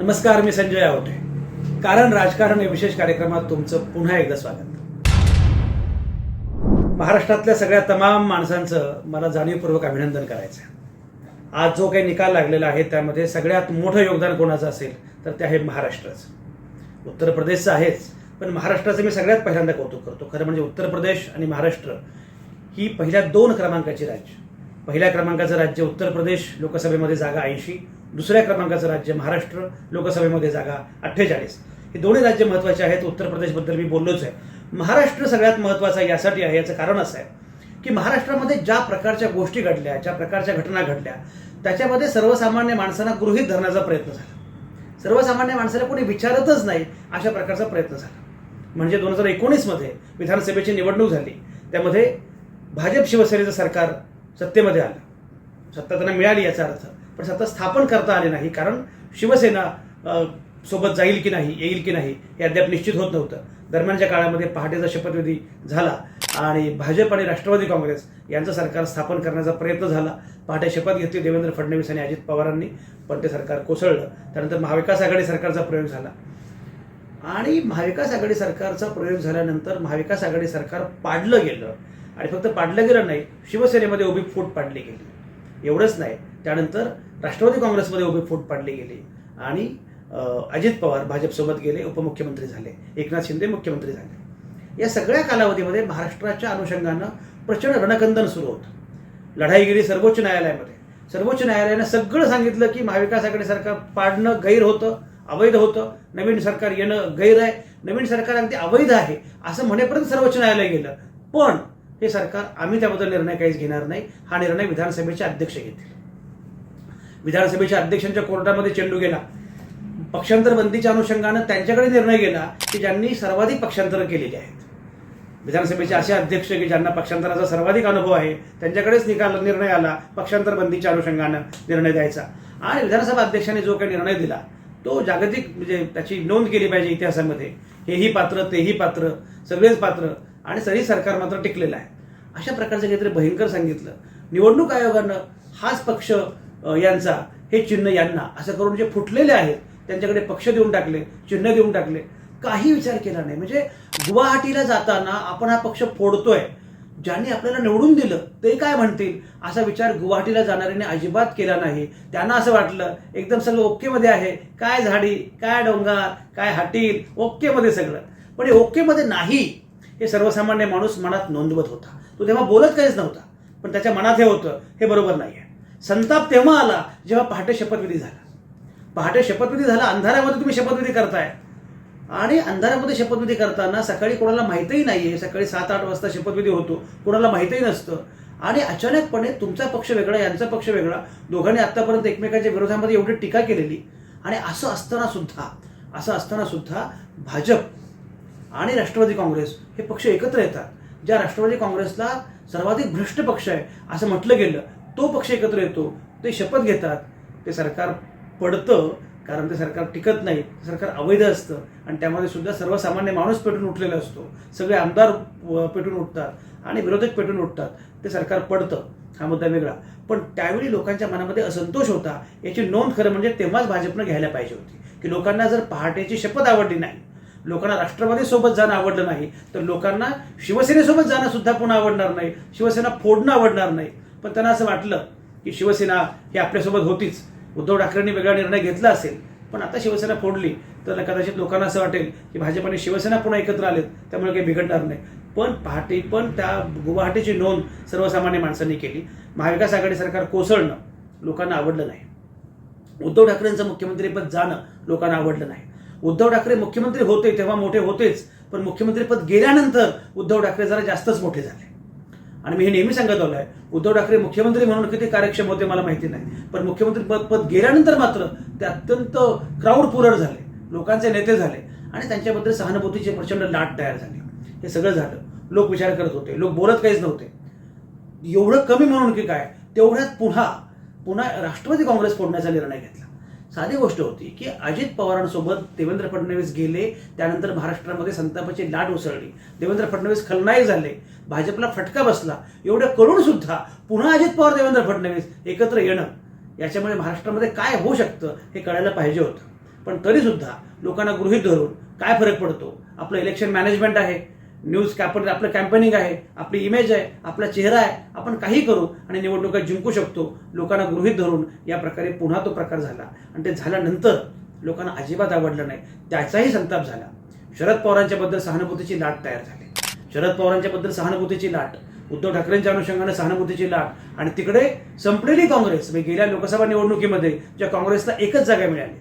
नमस्कार मी संजय आवटे. कारण राजकारण या विशेष कार्यक्रमात तुमचं पुन्हा एकदा स्वागत. महाराष्ट्रातल्या सगळ्या तमाम माणसांचं मला जाणीवपूर्वक अभिनंदन करायचं आहे आज जो काही निकाल लागलेला आहे त्यामध्ये सगळ्यात मोठं योगदान कोणाचं असेल तर ते आहे महाराष्ट्राचं. उत्तर प्रदेशचं आहेच पण महाराष्ट्राचं मी सगळ्यात पहिल्यांदा कौतुक करतो. खरं म्हणजे उत्तर प्रदेश आणि महाराष्ट्र ही पहिल्या दोन क्रमांकाची राज्य. पहिल्या क्रमांकाचं राज्य उत्तर प्रदेश लोकसभेमध्ये जागा ऐंशी दुसऱ्या क्रमांकाचं राज्य महाराष्ट्र लोकसभेमध्ये जागा अठ्ठेचाळीस. हे दोन्ही राज्य महत्त्वाचे आहेत उत्तर प्रदेशबद्दल मी बोललोच आहे. महाराष्ट्र सगळ्यात महत्त्वाचा यासाठी आहे याचं कारण असं आहे की महाराष्ट्रामध्ये ज्या प्रकारच्या गोष्टी घडल्या ज्या प्रकारच्या घटना घडल्या त्याच्यामध्ये सर्वसामान्य माणसांना गृहित धरण्याचा प्रयत्न झाला. सर्वसामान्य माणसाला कोणी विचारतच नाही अशा प्रकारचा प्रयत्न झाला. म्हणजे दोन हजार एकोणीसमध्ये विधानसभेची निवडणूक झाली. त्यामध्ये भाजप शिवसेनेचं सरकार सत्तेमध्ये आलं. सत्ता त्यांना मिळाली याचा अर्थ. पण सत्ता स्थापन करता आली नाही कारण शिवसेना सोबत जाईल की नाही येईल की नाही हे अद्याप निश्चित होत नव्हतं. दरम्यानच्या काळामध्ये पहाटेचा शपथविधी झाला आणि भाजप आणि राष्ट्रवादी काँग्रेस यांचं सरकार स्थापन करण्याचा प्रयत्न झाला. पहाटे शपथ घेतली देवेंद्र फडणवीस आणि अजित पवारांनी पण ते सरकार कोसळलं. त्यानंतर महाविकास आघाडी सरकारचा प्रयोग झाला. आणि महाविकास आघाडी सरकारचा प्रयोग झाल्यानंतर महाविकास आघाडी सरकार पाडलं गेलं. आणि फक्त पाडलं गेलं नाही शिवसेनेमध्ये उभी फूट पाडली गेली. एवढंच नाही. त्यानंतर राष्ट्रवादी काँग्रेसमध्ये उभे फूट पाडली गेली आणि अजित पवार भाजपसोबत गेले उपमुख्यमंत्री झाले एकनाथ शिंदे मुख्यमंत्री झाले. या सगळ्या कालावधीमध्ये महाराष्ट्राच्या अनुषंगानं प्रचंड रणकंदन सुरू होतं. लढाई गेली सर्वोच्च न्यायालयामध्ये. सर्वोच्च न्यायालयानं सगळं सांगितलं की महाविकास आघाडी सरकार पाडणं गैर होतं अवैध होतं नवीन सरकार येणं गैर आहे नवीन सरकार अगदी अवैध आहे असं म्हणेपर्यंत सर्वोच्च न्यायालय गेलं. पण हे सरकार आम्ही त्याबद्दल निर्णय काहीच घेणार नाही हा निर्णय विधानसभेचे अध्यक्ष घेतील. विधानसभेच्या अध्यक्षांच्या कोर्टामध्ये चेंडू गेला. पक्षांतर बंदीच्या अनुषंगानं त्यांच्याकडे निर्णय गेला की ज्यांनी सर्वाधिक पक्षांतरं केलेली आहेत. विधानसभेचे असे अध्यक्ष की ज्यांना पक्षांतराचा सर्वाधिक अनुभव आहे त्यांच्याकडेच निकाल निर्णय आला पक्षांतर बंदीच्या अनुषंगानं निर्णय द्यायचा. आणि विधानसभा अध्यक्षांनी जो काही निर्णय दिला तो जागतिक म्हणजे त्याची नोंद केली पाहिजे इतिहासामध्ये. हेही पात्र तेही पात्र सगळेच पात्र आणि सरी सरकार मात्र टिकलेलं आहे. अशा प्रकारचं काहीतरी भयंकर सांगितलं. निवडणूक आयोगानं हाच पक्ष यांचा हे चिन्ह यांना असं करून जे फुटलेले आहेत त्यांच्याकडे पक्ष देऊन टाकले चिन्ह देऊन टाकले काही विचार केला नाही. म्हणजे गुवाहाटीला जाताना आपण हा पक्ष फोडतोय ज्यांनी आपल्याला निवडून दिलं ते काय म्हणतील? असा विचार गुवाहाटीला जाणाऱ्याने अजिबात केला नाही. त्यांना असं वाटलं एकदम सगळं ओकेमध्ये आहे काय झाडी काय डोंगर काय हाटील ओकेमध्ये सगळं. पण हे ओकेमध्ये नाही. हे सर्वसामान्य माणूस मनात नोंदवत होता. तो तेव्हा बोलत काहीच नव्हता. पण त्याच्या मनात हे होतं हे बरोबर नाही आहे संताप तेव्हा आला जेव्हा पहाटे शपथविधी झाला. पहाटे शपथविधी झाला अंधारामध्ये तुम्ही शपथविधी करताय. आणि अंधारामध्ये शपथविधी करताना सकाळी कोणाला माहितही आहे सकाळी सात आठ वाजता शपथविधी होतो कोणाला माहितही नसतं. आणि अचानकपणे तुमचा पक्ष वेगळा यांचा पक्ष वेगळा दोघांनी आत्तापर्यंत एकमेकांच्या विरोधामध्ये एवढी टीका केलेली. आणि असं असताना सुद्धा असं असताना सुद्धा भाजप आणि राष्ट्रवादी काँग्रेस हे पक्ष एकत्र येतात. ज्या राष्ट्रवादी काँग्रेसला सर्वाधिक भ्रष्ट पक्ष आहे असं म्हटलं गेलं तो पक्ष एकत्र येतो ते शपथ घेतात ते सरकार पडतं कारण ते सरकार टिकत नाही सरकार अवैध असतं. आणि त्यामध्ये सुद्धा सर्वसामान्य माणूस पेटून उठलेला असतो. सगळे आमदार पेटून उठतात आणि विरोधक पेटून उठतात. ते सरकार पडतं. हा मुद्दा वेगळा. पण त्यावेळी लोकांच्या मनामध्ये असंतोष होता. याची नोंद खरं म्हणजे तेव्हाच भाजपनं घ्यायला पाहिजे होती. की लोकांना जर पहाटेची शपथ आवडली नाही लोकांना राष्ट्रवादी सोबत जाणं आवडलं नाही तर लोकांना शिवसेनेसोबत जाणं सुद्धा पुन्हा आवडणार नाही. शिवसेना फोडणं आवडणार नाही. पण त्यांना असं वाटलं की शिवसेना ही आपल्यासोबत होतीच. उद्धव ठाकरेंनी वेगळा निर्णय घेतला असेल पण आता शिवसेना फोडली तर कदाचित लोकांना असं वाटेल की भाजप आणि शिवसेना पुन्हा एकत्र आलेत त्यामुळे काही बिघडणार नाही. पण पहाटे पण त्या गुवाहाटीची नोंद सर्वसामान्य माणसांनी केली. महाविकास आघाडी सरकार कोसळणं लोकांना आवडलं नाही. उद्धव ठाकरेंचं मुख्यमंत्रीपद जाणं लोकांना आवडलं नाही. उद्धव ठाकरे मुख्यमंत्री होते तेव्हा मोठे होतेच पण मुख्यमंत्रीपद गेल्यानंतर उद्धव ठाकरे जरा जास्तच मोठे झाले. आणि मी हे नेहमी सांगत आलोय. उद्धव ठाकरे मुख्यमंत्री म्हणून किती कार्यक्षम होते मला माहिती नाही. पण मुख्यमंत्री पद पद गेल्यानंतर मात्र ते अत्यंत क्राऊड पुरर झाले. लोकांचे नेते झाले. आणि त्यांच्याबद्दल सहानुभूतीचे प्रचंड लाट तयार झाले. हे सगळं झालं. लोक विचार करत होते. लोक बोलत काहीच नव्हते. एवढं कमी म्हणून की काय? तेवढ्यात पुन्हा पुन्हा राष्ट्रवादी काँग्रेस फोडण्याचा निर्णय घेतला. साधी गोष्ट होती की अजित पवारांसोबत देवेंद्र फडणवीस गेले त्यानंतर महाराष्ट्रामध्ये संतापाची लाट उसळली. देवेंद्र फडणवीस खलनायक झाले. भाजपला फटका बसला एवढं करून सुद्धा पुन्हा अजित पवार देवेंद्र फडणवीस एकत्र येणं याच्यामुळे महाराष्ट्रामध्ये काय होऊ शकतं हे कळायला पाहिजे होतं. पण तरीसुद्धा लोकांना गृहीत धरून काय फरक पडतो? आपलं इलेक्शन मॅनेजमेंट आहे न्यूज कॅपन आपलं कॅम्पेनिंग आहे आपली इमेज आहे आपला चेहरा आहे आपण काही करू आणि निवडणुका जिंकू शकतो लोकांना गृहीत धरून या प्रकारे पुन्हा तो प्रकार झाला. आणि ते झाल्यानंतर लोकांना अजिबात आवडलं नाही. त्याचाही संताप झाला. शरद पवारांच्याबद्दल सहानुभूतीची लाट तयार झाली. शरद पवारांच्या बद्दल सहानुभूतीची लाट उद्धव ठाकरेंच्या अनुषंगाने सहानुभूतीची लाट आणि तिकडे संपलेली काँग्रेस म्हणजे गेल्या लोकसभा निवडणुकीमध्ये ज्या काँग्रेसला एकच जागा मिळाली.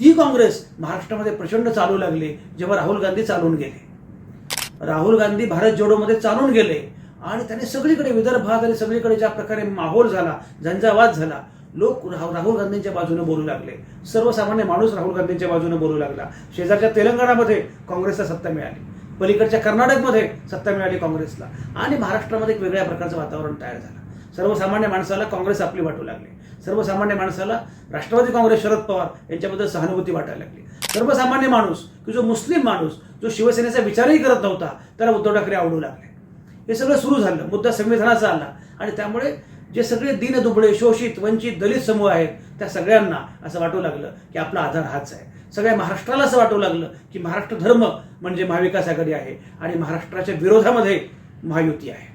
ती काँग्रेस महाराष्ट्रामध्ये प्रचंड चालू लागली जेव्हा राहुल गांधी चालून गेले. राहुल गांधी भारत जोडोमध्ये चालून गेले आणि त्याने सगळीकडे विदर्भात आणि सगळीकडे ज्या प्रकारे माहोल झाला झंझावात झाला लोक राहुल गांधींच्या बाजूने बोलू लागले. सर्वसामान्य माणूस राहुल गांधींच्या बाजूने बोलू लागला. शेजारच्या तेलंगणामध्ये काँग्रेसला सत्ता मिळाली. पलीकडच्या कर्नाटकमध्ये सत्ता मिळाली काँग्रेसला. आणि महाराष्ट्रामध्ये एक वेगळ्या प्रकारचं वातावरण तयार झालं. सर्वसामान्य माणसाला काँग्रेस आपली वाटू लागली. सर्वसामान्य माणसाला राष्ट्रवादी काँग्रेस शरद पवार यांच्याबद्दल सहानुभूती वाटायला लागली. सर्वसामान्य माणूस की जो मुस्लिम माणूस जो शिवसेनेचा विचारही करत नव्हता त्याला उद्धव ठाकरे आवडू लागले. हे सगळं सुरू झालं मुद्दा संविधानाचा आला आणि त्यामुळे जे सगळे दीनदुबळे शोषित वंचित दलित समूह आहेत त्या सगळ्यांना असं वाटू लागलं की आपला आधार हाच आहे. सगळ्या महाराष्ट्राला असं वाटू लागलं की महाराष्ट्र धर्म म्हणजे महाविकास आघाडी आहे आणि महाराष्ट्राच्या विरोधामध्ये महायुती आहे.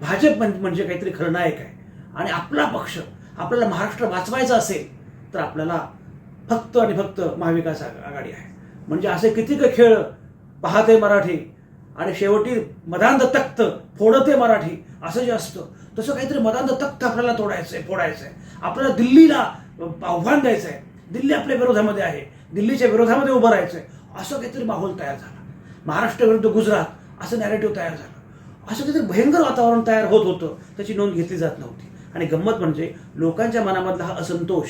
भाजप म्हणजे काहीतरी खलनायक आहे आणि आपला पक्ष आपल्याला महाराष्ट्र वाचवायचा असेल तर आपल्याला फक्त आणि फक्त महाविकास आघाडी आहे. म्हणजे असे किती खेळ पाहते मराठी आणि शेवटी मदांध तख्त फोडते मराठी असं जे असतं तसं काहीतरी मदांध तख्त आपल्याला तोडायचं आहे फोडायचं आहे आपल्याला दिल्लीला आव्हान द्यायचं आहे दिल्ली आपल्या विरोधामध्ये आहे. दिल्लीच्या विरोधामध्ये उभं राहायचं आहे असं काहीतरी माहोल तयार झाला. महाराष्ट्र विरुद्ध गुजरात असं नॅरेटिव्ह तयार झालं. असं काहीतरी भयंकर वातावरण तयार होत होतं त्याची नोंद घेतली जात नव्हती. आणि गंमत म्हणजे लोकांच्या मनामधला हा असंतोष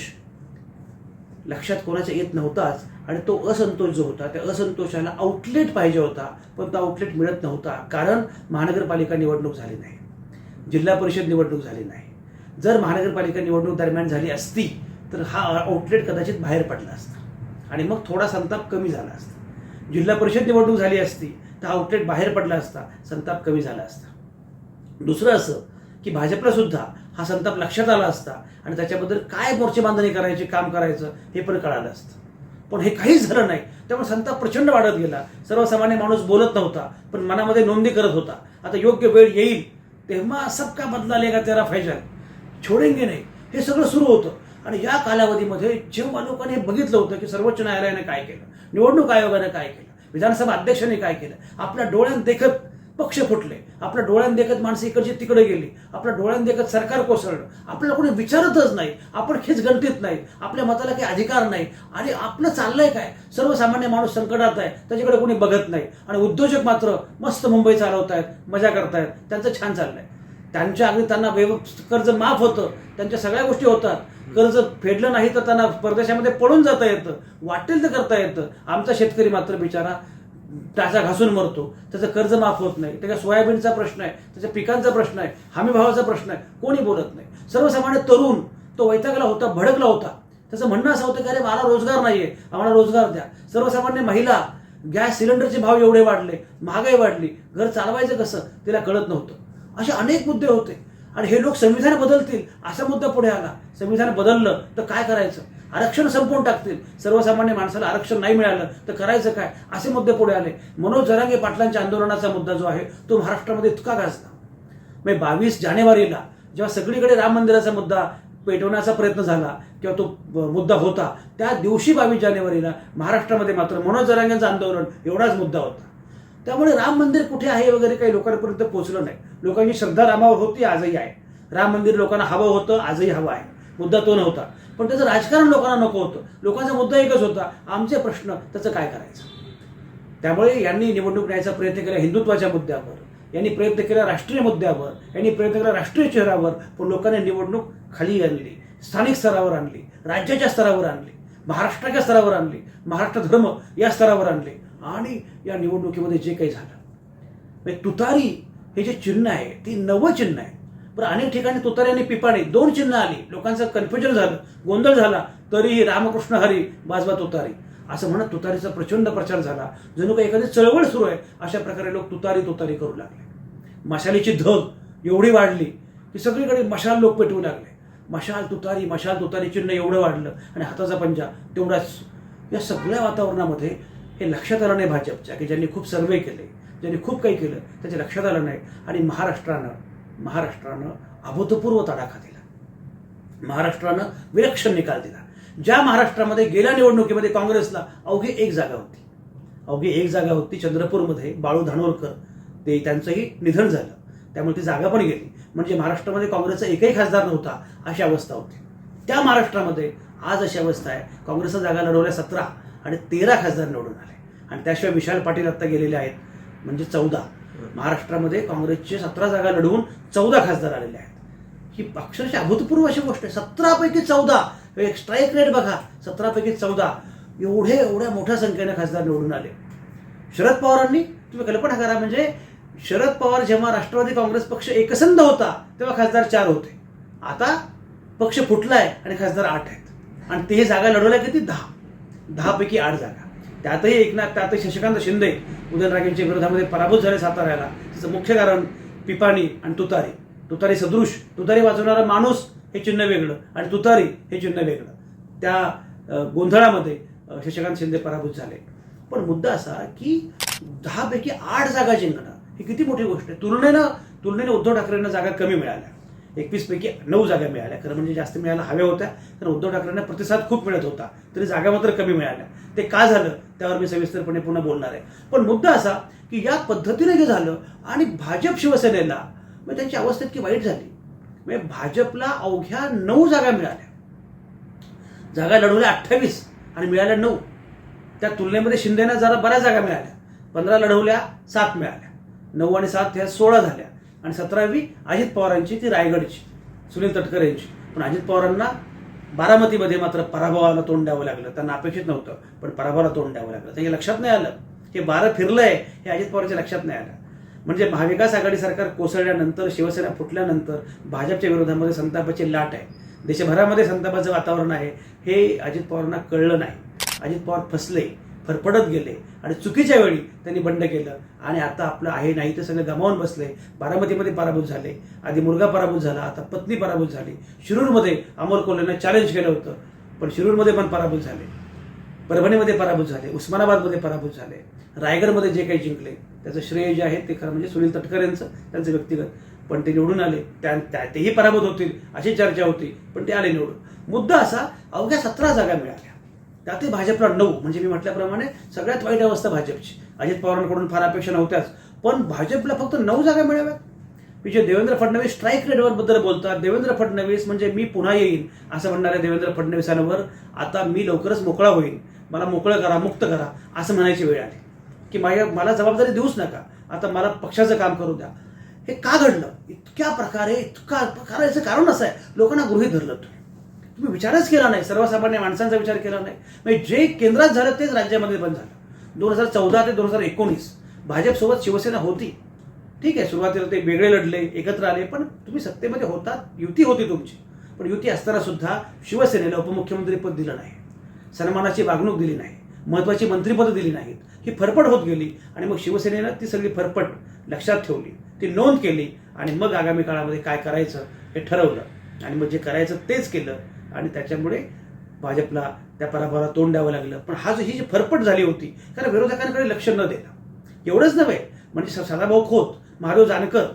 लक्षात कोणाच्या येत नव्हताच आणि तो असंतोष जो होता त्या असंतोषाला आउटलेट पाहिजे होता पण तो आउटलेट मिळत नव्हता. कारण महानगरपालिका निवडणूक झाली नाही. जिल्हा परिषद निवडणूक झाली नाही. जर महानगरपालिका निवडणूक दरम्यान झाली असती तर हा आउटलेट कदाचित बाहेर पडला असता. आणि मग थोडा संताप कमी झाला असता. जिल्हा परिषद निवडणूक झाली असती तर आउटलेट बाहेर पडला असता संताप कमी झाला असता. दुसरं असं की भाजपला सुद्धा हा संताप लक्षात आला असता आणि त्याच्याबद्दल काय मोर्चे बांधणी करायची काम करायचं हे पण कळालं असतं. पण हे काहीच झालं नाही. त्यामुळे संताप प्रचंड वाढत गेला. सर्वसामान्य माणूस बोलत नव्हता पण मनामध्ये नोंदी करत होता. आता योग्य वेळ येईल तेव्हा सबका बदला लेगा तेरा फैजल छोडेंगे नाही. हे सगळं सुरू होतं. आणि या कालावधीमध्ये जेव्हा लोकांनी हे बघितलं होतं की सर्वोच्च न्यायालयाने काय केलं निवडणूक आयोगाने काय केलं विधानसभा अध्यक्षांनी काय केलं आपल्या डोळ्यांदेखत पक्ष फुटले आपल्या डोळ्यांदेखत माणसं इकडची तिकडे गेली आपल्या डोळ्यांदेखत सरकार कोसळलं आपल्याला कोणी विचारतच नाही आपण खेच गणतीत नाही आपल्या मताला काही अधिकार नाही आणि आपलं चाललंय काय? सर्वसामान्य माणूस संकटात आहे त्याच्याकडे कोणी बघत नाही आणि उद्योजक मात्र मस्त मुंबई चालवत आहेत मजा करतायत त्यांचं छान चाललंय. त्यांच्या अगदी त्यांना व्यव कर्ज माफ होतं त्यांच्या सगळ्या गोष्टी होतात कर्ज फेडलं नाही तर त्यांना परदेशामध्ये पळून जाता येतं. वाटेल तर करता येतं. आमचा शेतकरी मात्र बिचारा टाचा घासून मरतो. त्याचं कर्ज माफ होत नाही. त्याच्या सोयाबीनचा प्रश्न आहे. त्याच्या पिकांचा प्रश्न आहे. हमी भावाचा प्रश्न आहे. कोणी बोलत नाही. सर्वसामान्य तरुण तो वैतागला होता भडकला होता. त्याचं म्हणणं असं होतं की अरे मला रोजगार नाहीये. आम्हाला रोजगार द्या. सर्वसामान्य महिला गॅस सिलेंडरचे भाव एवढे वाढले. महागाई वाढली. घर चालवायचं कसं? तिला कळत नव्हतं. असे अनेक मुद्दे होते. आणि हे लोक संविधान बदलतील असा मुद्दा पुढे आला. संविधान बदललं तर काय करायचं? आरक्षण संपवून टाकतील. सर्वसामान्य माणसाला आरक्षण नाही मिळालं तर करायचं काय? असे मुद्दे पुढे आले. मनोज जरांगे पाटलांच्या आंदोलनाचा मुद्दा जो आहे तो महाराष्ट्रामध्ये इतका गाजला. म्हणजे बावीस जानेवारीला जेव्हा सगळीकडे राम मंदिराचा मुद्दा पेटवण्याचा प्रयत्न झाला किंवा तो मुद्दा होता त्या दिवशी बावीस जानेवारीला महाराष्ट्रामध्ये मात्र मनोज जरांगेंचं आंदोलन एवढाच मुद्दा होता. त्यामुळे राम मंदिर कुठे आहे वगैरे काही लोकांपर्यंत पोहोचलं नाही. लोकांची श्रद्धा रामावर होती आजही आहे. राम मंदिर लोकांना हवं होतं आजही हवं आहे. मुद्दा तो नव्हता. पण त्याचं राजकारण लोकांना नको होतं. लोकांचा मुद्दा एकच होता आमचे प्रश्न त्याचं काय करायचं? त्यामुळे यांनी निवडणूक न्यायचा प्रयत्न केला हिंदुत्वाच्या मुद्द्यावर. यांनी प्रयत्न केला राष्ट्रीय मुद्द्यावर. यांनी प्रयत्न केला राष्ट्रीय चेहऱ्यावर. पण लोकांनी निवडणूक खाली आणली स्थानिक स्तरावर आणली राज्याच्या स्तरावर आणली महाराष्ट्राच्या स्तरावर आणली महाराष्ट्र धर्म या स्तरावर आणले. आणि या निवडणुकीमध्ये जे काही झालं. म्हणजे तुतारी हे जे चिन्ह आहे ती नवं चिन्ह आहे. बरं अनेक ठिकाणी तुतारी आणि पिपाणी दोन चिन्ह आली. लोकांचं कन्फ्युजन झालं गोंधळ झाला. तरीही रामकृष्ण हरी बाजवा तुतारी. असं म्हणत तुतारीचा प्रचंड प्रचार झाला. जणू काही एखादी चळवळ सुरू आहे अशा प्रकारे लोक तुतारी तुतारी करू लागले. मशालीची धग एवढी वाढली की सगळीकडे मशाल लोक पेटवू लागले. मशाल तुतारी मशाल तुतारी चिन्ह एवढं वाढलं. आणि हाताचा पंजा तेवढाच. या सगळ्या वातावरणामध्ये हे लक्षात आलं नाही भाजपच्या की ज्यांनी खूप सर्वे केले ज्यांनी खूप काही केलं त्याच्या लक्षात आलं नाही. आणि महाराष्ट्रानं महाराष्ट्रानं अभूतपूर्व तडाखा दिला. महाराष्ट्रानं विलक्षण निकाल दिला. ज्या महाराष्ट्रामध्ये गेल्या निवडणुकीमध्ये काँग्रेसला अवघी एक जागा होती. अवघी एक जागा होती चंद्रपूरमध्ये बाळू धानोरकर. ते त्यांचंही निधन झालं. त्यामुळे ती जागा पण गेली. म्हणजे महाराष्ट्रामध्ये काँग्रेसचा एकही खासदार नव्हता अशी अवस्था होती. त्या महाराष्ट्रामध्ये आज अशी अवस्था आहे. काँग्रेसच्या जागा लढवल्या सतरा. आणि तेरा खासदार निवडून आले. आणि त्याशिवाय विशाल पाटील आत्ता गेलेले आहेत म्हणजे चौदा. महाराष्ट्रामध्ये काँग्रेसचे सतरा जागा लढवून चौदा खासदार आलेले आहेत. ही अक्षरशः अभूतपूर्व अशी गोष्ट आहे. सतरापैकी चौदा. एक स्ट्राईक रेट बघा. सतरापैकी चौदा. एवढे एवढ्या मोठ्या संख्येने खासदार निवडून आले. शरद पवारांनी तुम्ही कल्पना करा म्हणजे शरद पवार जेव्हा राष्ट्रवादी काँग्रेस पक्ष एकसंध होता तेव्हा खासदार चार होते. आता पक्ष फुटलाय आणि खासदार आठ आहेत. आणि ते जागा लढवल्या किती? दहा. दहापैकी आठ जागा. त्यातही एकनाथ त्यातही शशिकांत शिंदे उदयनराजेंच्या विरोधामध्ये पराभूत झाले साताऱ्याला त्याचं मुख्य कारण पिपाणी आणि तुतारी. तुतारी सदृश. तुतारी वाजवणारा माणूस हे चिन्ह वेगळं आणि तुतारी हे चिन्ह वेगळं. त्या गोंधळामध्ये शशिकांत शिंदे पराभूत झाले. पण मुद्दा असा की दहापैकी आठ जागा जिंकणं ही किती मोठी गोष्ट आहे? तुलनेनं तुलनेनं उद्धव ठाकरेंना जागा कमी मिळाल्या. एकवीस पैकी नऊ जागा मिळाल्या. खरं म्हणजे जास्त मिळायला हव्या होत्या तर उद्धव ठाकरेंना प्रतिसाद खूप मिळत होता. तरी जागा मात्र कमी मिळाल्या. ते का झालं? त्यावर मी सविस्तरपणे पुन्हा बोलणार आहे. पण मुद्दा असा की या पद्धतीने जे झालं आणि भाजप शिवसेनेला मग त्यांची अवस्था इतकी वाईट झाली. म्हणजे भाजपला अवघ्या नऊ जागा मिळाल्या. जागा लढवल्या अठ्ठावीस आणि मिळाल्या नऊ. त्या तुलनेमध्ये शिंदेना जरा बऱ्याच जागा मिळाल्या. पंधरा लढवल्या सात मिळाल्या. नऊ आणि सात ह्या सोळा झाल्या. आणि सतरावी अजित पवारांची ती रायगडची सुनील तटकर यांची. पण अजित पवारांना बारामतीमध्ये मात्र पराभवाला तोंड द्यावं लागलं. त्यांना अपेक्षित नव्हतं पण पराभवाला तोंड द्यावं लागलं. त्याच्या लक्षात नाही आलं. हे बारं फिरलंय हे अजित पवारच्या लक्षात नाही आलं. म्हणजे महाविकास आघाडी सरकार कोसळल्यानंतर शिवसेना फुटल्यानंतर भाजपच्या विरोधामध्ये संतापाची लाट आहे. देशभरामध्ये संतापाचं वातावरण आहे. हे अजित पवारांना कळलं नाही. अजित पवार फसले. फरफडत गेले. आणि चुकीच्या वेळी त्यांनी बंड केलं. आणि आता आपलं आहे नाही ते सगळं गमावून बसले. बारामतीमध्ये पराभूत झाले. आधी मुलगा पराभूत झाला आता पत्नी पराभूत झाली. शिरूरमध्ये अमोल कोल्हेनं चॅलेंज केलं होतं. पण शिरूरमध्ये पण पराभूत झाले. परभणीमध्ये पराभूत झाले. उस्मानाबादमध्ये पराभूत झाले. रायगडमध्ये जे काही जिंकले त्याचं श्रेय जे आहे ते खरं म्हणजे सुनील तटकर यांचं त्यांचं व्यक्तिगत. पण ते निवडून आले. त्या त्या- तेही पराभूत होतील अशी चर्चा होती. पण ते आले निवडून. मुद्दा असा अवघ्या सतरा जागा मिळाल्या. त्यातही भाजपला नऊ. म्हणजे मी म्हटल्याप्रमाणे सगळ्यात वाईट अवस्था भाजपची. अजित पवारांकडून फार अपेक्षा नव्हत्याच. पण भाजपला फक्त नऊ जागा मिळाव्यात. जे देवेंद्र फडणवीस स्ट्राईक रेटवर बद्दल बोलतात. देवेंद्र फडणवीस म्हणजे मी पुन्हा येईन असं म्हणणाऱ्या देवेंद्र फडणवीसांवर आता मी लवकरच मोकळा होईन. मला मोकळं करा मुक्त करा असं म्हणायची वेळ आली. की माझ्या मला जबाबदारी देऊच नका. आता मला पक्षाचं काम करू द्या. हे का घडलं? इतक्या प्रकारे इतका प्रकारे याचं कारण असं आहे. लोकांना गृहीत धरलं तुम्ही तुम्ही विचारच केला नाही सर्वसामान्य माणसांचा विचार केला नाही. म्हणजे जे केंद्रात झालं तेच राज्यामध्ये पण झालं. दोन हजार चौदा ते दोन हजार एकोणीस भाजपसोबत शिवसेना होती. ठीक आहे सुरुवातीला ते वेगळे लढले एकत्र आले पण तुम्ही सत्तेमध्ये होतात युती होती तुमची. पण युती असताना सुद्धा शिवसेनेला उपमुख्यमंत्रीपद दिलं नाही. सन्मानाची वागणूक दिली नाही. महत्वाची मंत्रिपदं दिली नाहीत. ही फरफट होत गेली आणि मग शिवसेनेनं ती सगळी फरफट लक्षात ठेवली. ती नोंद केली आणि मग आगामी काळामध्ये काय करायचं हे ठरवलं. आणि मग जे करायचं तेच केलं. आणि त्याच्यामुळे भाजपला त्या पराभवाला तोंड द्यावं लागलं. पण हा जो ही जी फरफट झाली होती कारण विरोधकांकडे लक्ष न देणं एवढंच नव्हे म्हणजे सदाभाऊ खोत महादेव जानकर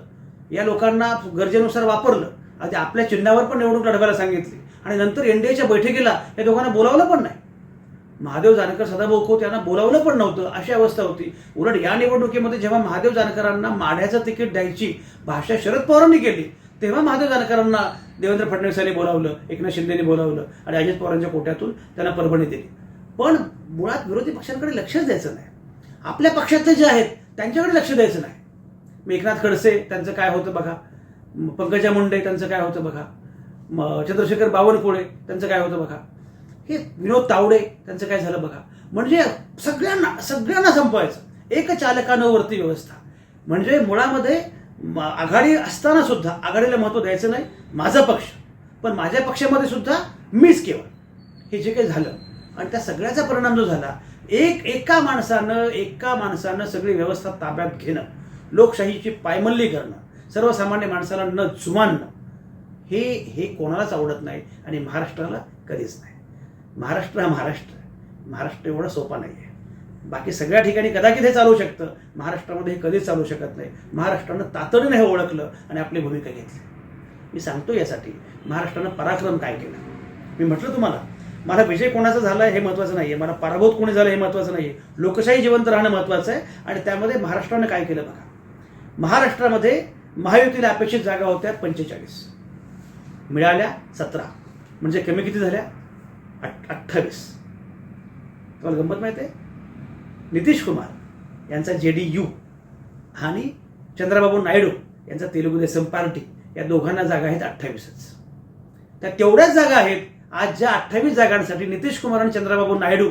या लोकांना गरजेनुसार वापरलं. आधी आपल्या चिन्हावर पण निवडणूक लढवायला सांगितली. आणि नंतर एनडीएच्या बैठकीला या दोघांना बोलावलं पण नाही. महादेव जानकर सदाभाऊ खोत यांना बोलावलं पण नव्हतं अशी अवस्था होती. उलट या निवडणुकीमध्ये जेव्हा महादेव जानकरांना माढ्याचं तिकीट द्यायची भाषा शरद पवारांनी केली तेव्हा महादेव जानकरांना देवेंद्र फडणवीसांनी बोलावलं एकनाथ शिंदेने बोलावलं आणि अजित पवारांच्या कोट्यातून त्यांना परभणी दिली. पण मुळात विरोधी पक्षांकडे लक्षच द्यायचं नाही. आपल्या पक्षातले जे आहेत त्यांच्याकडे लक्ष द्यायचं नाही. मग एकनाथ खडसे त्यांचं काय होतं बघा. पंकजा मुंडे त्यांचं काय होतं बघा. म- चंद्रशेखर बावनकुळे त्यांचं काय होतं बघा. हे विनोद तावडे त्यांचं काय झालं बघा. म्हणजे सगळ्यांना सगळ्यांना संपवायचं. एक चालकानं वरती व्यवस्था. म्हणजे मुळामध्ये आघाडी असताना सुद्धा आघाडीला महत्त्व द्यायचं नाही माझा पक्ष. पण माझ्या पक्षामध्ये सुद्धा मीच केवळ. हे जे काही झालं आणि त्या सगळ्याचा परिणाम जो झाला एक एका माणसानं एका माणसानं सगळी व्यवस्था ताब्यात घेणं लोकशाहीची पायमल्ली करणं सर्वसामान्य माणसाला न जुमानणं हे हे कोणालाच आवडत नाही आणि महाराष्ट्राला कधीच नाही. महाराष्ट्र हा महाराष्ट्र आहे. महाराष्ट्र एवढा सोपा नाही आहे बाकी सगळ्या ठिकाणी कदाचित हे चालू शकतं. महाराष्ट्रामध्ये हे कधीच चालू शकत नाही. महाराष्ट्रानं तातडीनं हे ओळखलं आणि आपली भूमिका घेतली. मी सांगतो यासाठी महाराष्ट्रानं पराक्रम काय केला? मी म्हटलं तुम्हाला मला विजय कोणाचा झाला हे महत्त्वाचं नाही आहे मला पराभूत कोणी झालं हे महत्त्वाचं नाही आहे लोकशाही जिवंत राहणं महत्त्वाचं आहे आणि त्यामध्ये महाराष्ट्रानं काय केलं बघा? महाराष्ट्रामध्ये महायुतीला अपेक्षित जागा होत्या पंचेचाळीस. मिळाल्या सतरा. म्हणजे कमी किती झाल्या? अठ अठ्ठावीस. तुम्हाला गंमत माहिती आहे? नितीश कुमार यांचा जे डी यू आणि चंद्रबाबू नायडू यांचा तेलुगू देसम पार्टी या दोघांना जागा आहेत अठ्ठावीसच. त्या तेवढ्याच जागा आहेत. आज ज्या अठ्ठावीस जागांसाठी नितीश कुमार आणि चंद्रबाबू नायडू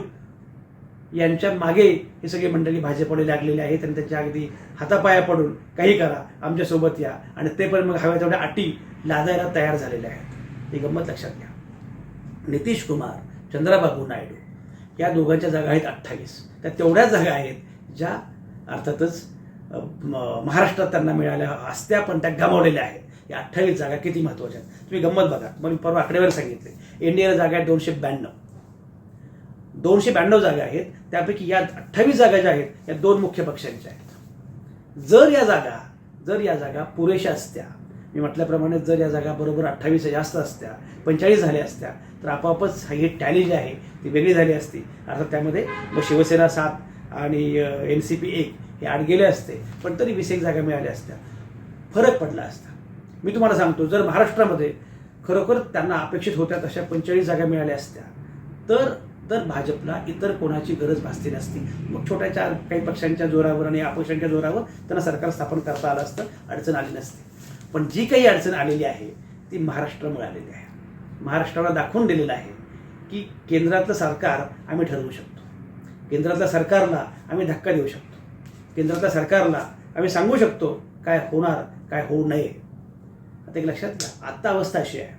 यांच्या मागे हे सगळी मंडळी भाजपकडे लागलेली आहेत आणि त्यांच्या अगदी हातापाया पडून काही करा आमच्यासोबत या. आणि ते पण मग हव्या तेवढ्या अटी लादायला तयार झालेल्या आहेत. ही गंमत लक्षात घ्या. नितीश कुमार चंद्रबाबू नायडू. या दोघांच्या जागा आहेत अठ्ठावीस. त्या तेवढ्याच जागा आहेत ज्या अर्थातच महाराष्ट्रात त्यांना मिळाल्या असत्या पण त्या गमावलेल्या आहेत. या अठ्ठावीस जागा किती महत्त्वाच्या आहेत? तुम्ही गंमत बघा. मग मी परवा आकडेवारी सांगितले. एनडीएला जागा आहेत दोनशे ब्याण्णव. दोनशे ब्याण्णव जागा आहेत. त्यापैकी या अठ्ठावीस जागा ज्या आहेत या दोन मुख्य पक्षांच्या आहेत. जर या जागा जर या जागा पुरेशा असत्या मी म्हटल्याप्रमाणे जर या जागा बरोबर अठ्ठावीस जास्त असत्या पंचेचाळीस झाल्या असत्या तर आपोआपच ही टॅली जी आहे ती वेगळी झाली असती. अर्थात त्यामध्ये मग शिवसेना सात आणि एन सी पी एक हे आड गेले असते पण तरी वीस एक जागा मिळाल्या असत्या. फरक पडला असता. मी तुम्हाला सांगतो जर महाराष्ट्रामध्ये खरोखर त्यांना अपेक्षित होत्या तशा पंचेचाळीस जागा मिळाल्या असत्या तर तर भाजपला इतर कोणाची गरज भासली नसती. मग छोट्या चार काही पक्षांच्या जोरावर आणि अपक्षांच्या जोरावर त्यांना सरकार स्थापन करता आलं असतं अडचण आली नसती. पण जी काही अडचण आलेली आहे ती महाराष्ट्रामुळे आलेली आहे. महाराष्ट्राला दाखवून दिलेलं आहे की केंद्रातलं सरकार आम्ही ठरवू शकतो. केंद्रातल्या सरकारला आम्ही धक्का देऊ शकतो. केंद्रातल्या सरकारला आम्ही सांगू शकतो काय होणार काय होऊ नये. आता एक लक्षात घ्या आत्ता अवस्था अशी आहे.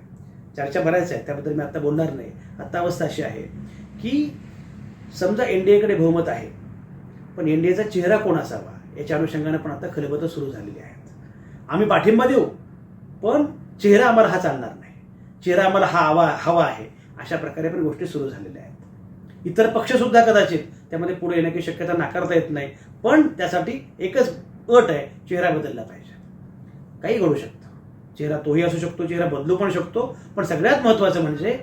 चर्चा बऱ्याच आहे त्याबद्दल मी आत्ता बोलणार नाही. आत्ता अवस्था अशी आहे की समजा एन डी एकडे बहुमत आहे पण एन डी एचा चेहरा कोण असावा याच्या अनुषंगानं पण आता खलबतं सुरू झालेली आहे. आम्ही पाठिंबा देऊ पण चेहरा आम्हाला हा चालणार नाही. चेहरा आम्हाला हा हवा हवा आहे. अशा प्रकारे पण गोष्टी सुरू झालेल्या आहेत. इतर पक्षसुद्धा कदाचित त्यामध्ये पुढे येण्याची शक्यता नाकारता येत नाही पण त्यासाठी एकच अट आहे चेहरा बदलला पाहिजे. काही घडू शकतं. चेहरा तोही असू शकतो चेहरा बदलू पण शकतो पण सगळ्यात महत्त्वाचं म्हणजे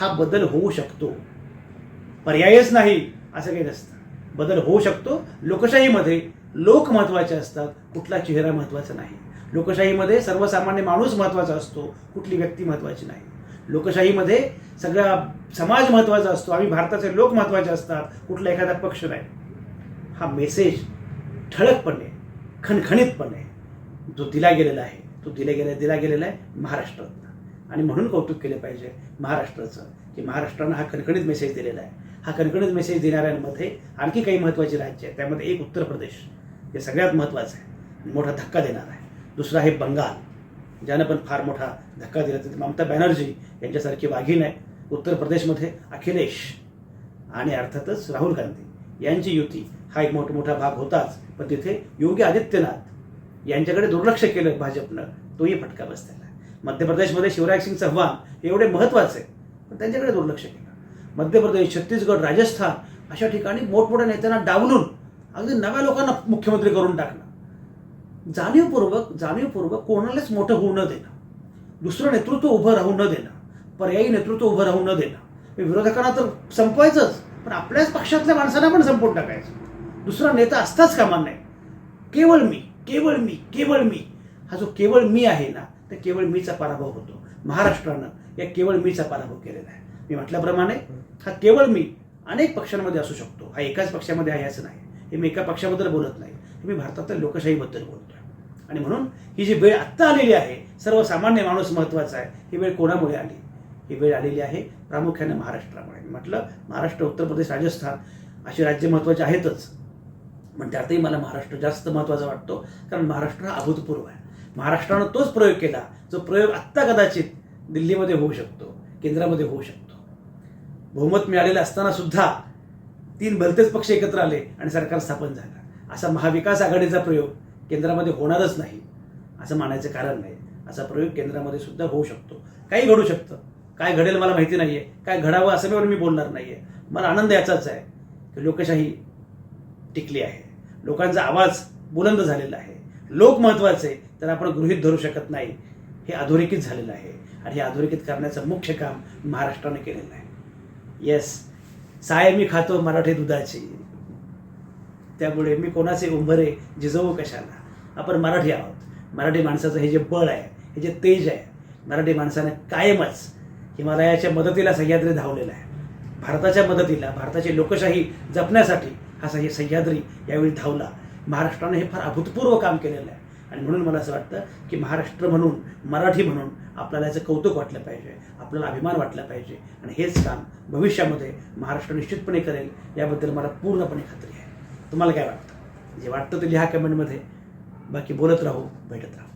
हा बदल होऊ शकतो. पर्यायच नाही असं काही नसतं. बदल होऊ शकतो लोकशाहीमध्ये लोक महत्त्वाचे असतात कुठला चेहरा महत्त्वाचा नाही. लोकशाहीमध्ये सर्वसामान्य माणूस महत्त्वाचा असतो कुठली व्यक्ती महत्त्वाची नाही. लोकशाहीमध्ये सगळा समाज महत्त्वाचा असतो आम्ही भारताचे लोक महत्त्वाचे असतात कुठला एखादा पक्ष नाही. हा मेसेज ठळकपणे खणखणीतपणे जो दिला गेलेला आहे तो दिला गेला दिला गेलेला आहे महाराष्ट्रातनं. आणि म्हणून कौतुक केले पाहिजे महाराष्ट्राचं की महाराष्ट्रानं हा खणखणीत मेसेज दिलेला आहे. हा कणकणीत मेसेज देणाऱ्यांमध्ये आणखी काही महत्त्वाची राज्य आहे त्यामध्ये एक उत्तर प्रदेश. हे सगळ्यात महत्त्वाचं आहे. मोठा धक्का देणार आहे. दुसरा आहे बंगाल. ज्यानं पण फार मोठा धक्का दिला तिथे ममता बॅनर्जी यांच्यासारखी वाघीण आहे. उत्तर प्रदेशमध्ये अखिलेश आणि अर्थातच राहुल गांधी यांची युती हा एक मोठमोठा भाग होताच. पण तिथे योगी आदित्यनाथ यांच्याकडे दुर्लक्ष केलं भाजपनं तोही फटका बसलेला आहे. मध्य प्रदेशमध्ये शिवराज सिंग चव्हाण हे एवढे महत्त्वाचे पण त्यांच्याकडे दुर्लक्ष केलं. मध्य प्रदेश छत्तीसगड राजस्थान अशा ठिकाणी मोठमोठ्या नेत्यांना डावलून अगदी नव्या लोकांना मुख्यमंत्री करून टाकणं. जाणीवपूर्वक जाणीवपूर्वक कोणालाच मोठं होऊ न देणं. दुसरं नेतृत्व उभं राहू न देणं. पर्यायी नेतृत्व उभं राहू न देणं. विरोधकांना तर संपवायचंच पण आपल्याच पक्षातल्या माणसांना पण संपवून टाकायचं. दुसरा नेता असताच कामा नाही केवळ मी केवळ मी केवळ मी. हा जो केवळ मी आहे ना तर केवळ मीचा पराभव होतो. महाराष्ट्रानं या केवळ मीचा पराभव केलेला आहे. मी म्हटल्याप्रमाणे हा केवळ मी अनेक पक्षांमध्ये असू शकतो. हा एकाच पक्षामध्ये आहे असं नाही. हे मी एका पक्षाबद्दल बोलत नाही. मी भारतातल्या लोकशाहीबद्दल बोलतोय आणि म्हणून ही जी वेळ आत्ता आलेली आहे सर्वसामान्य माणूस महत्त्वाचा आहे ही वेळ कोणामुळे आली? ही वेळ आलेली आहे प्रामुख्याने महाराष्ट्रामुळे. म्हटलं महाराष्ट्र उत्तर प्रदेश राजस्थान अशी राज्य महत्त्वाची आहेतच. पण त्यातही मला महाराष्ट्र जास्त महत्त्वाचा वाटतो कारण महाराष्ट्र हा अभूतपूर्व आहे. महाराष्ट्रानं तोच प्रयोग केला जो प्रयोग आत्ता कदाचित दिल्लीमध्ये होऊ शकतो केंद्रामध्ये होऊ शकतो. बहुमत मिळालेलं असताना सुद्धा तीन भलतेच पक्ष एकत्र आले आणि सरकार स्थापन झालं. असा महाविकास आघाडीचा प्रयोग केंद्रामध्ये होणारच नाही असं मानायचं कारण नाही. असा प्रयोग केंद्रामध्ये सुद्धा होऊ शकतो. काही घडू शकतं. काय घडेल मला माहिती नाही आहे काय घडावं असं मी मी बोलणार नाही आहे मला आनंद याचाच आहे की लोकशाही टिकली आहे. लोकांचा आवाज बुलंद झालेला आहे. लोक महत्त्वाचे तर आपण गृहित धरू शकत नाही. हे अधोरेखित झालेलं आहे. आणि हे अधोरेखित करण्याचं मुख्य काम महाराष्ट्राने केलेलं आहे. येस साय मी खातो मराठी दुधाची. त्यामुळे मी कोणाचे उंबरे जिजवू कशाला? आपण मराठी आहोत. मराठी माणसाचं हे जे बळ आहे हे जे तेज आहे मराठी माणसाने कायमच हिमालयाच्या मदतीला सह्याद्री धावलेला आहे. भारताच्या मदतीला भारताची लोकशाही जपण्यासाठी हा सह्य सह्याद्री यावेळी धावला. महाराष्ट्राने हे फार अभूतपूर्व काम केलेलं आहे. आणि म्हणून मला असं वाटतं की महाराष्ट्र म्हणून मराठी म्हणून आपल्याला याचं कौतुक वाटलं पाहिजे आपल्याला अभिमान वाटला पाहिजे. आणि हेच काम भविष्यामध्ये महाराष्ट्र निश्चितपणे करेल याबद्दल मला पूर्णपणे खात्री आहे. तुम्हाला काय वाटतं? जे वाटतं ते लिहा कमेंटमध्ये बाकी बोलत राहू भेटत राहू.